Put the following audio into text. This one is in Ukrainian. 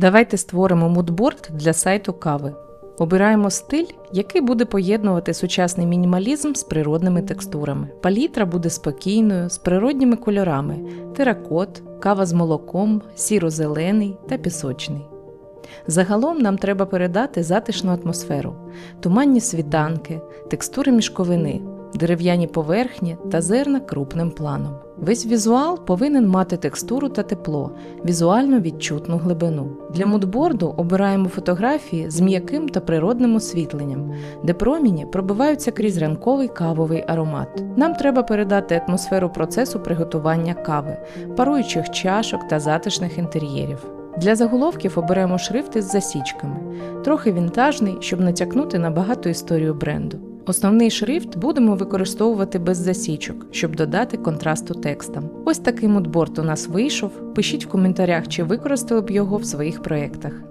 Давайте створимо мудборд для сайту кави. Обираємо стиль, який буде поєднувати сучасний мінімалізм з природними текстурами. Палітра буде спокійною, з природніми кольорами: теракот, кава з молоком, сіро-зелений та пісочний. Загалом нам треба передати затишну атмосферу, туманні світанки, текстури мішковини, дерев'яні поверхні та зерна крупним планом. Весь візуал повинен мати текстуру та тепло, візуально відчутну глибину. Для мудборду обираємо фотографії з м'яким та природним освітленням, де проміні пробиваються крізь ранковий кавовий аромат. Нам треба передати атмосферу процесу приготування кави, паруючих чашок та затишних інтер'єрів. Для заголовків оберемо шрифт із засічками, трохи вінтажний, щоб натякнути на багату історію бренду. Основний шрифт будемо використовувати без засічок, щоб додати контрасту текстам. Ось такий мудборд у нас вийшов. Пишіть в коментарях, чи використали б його в своїх проєктах.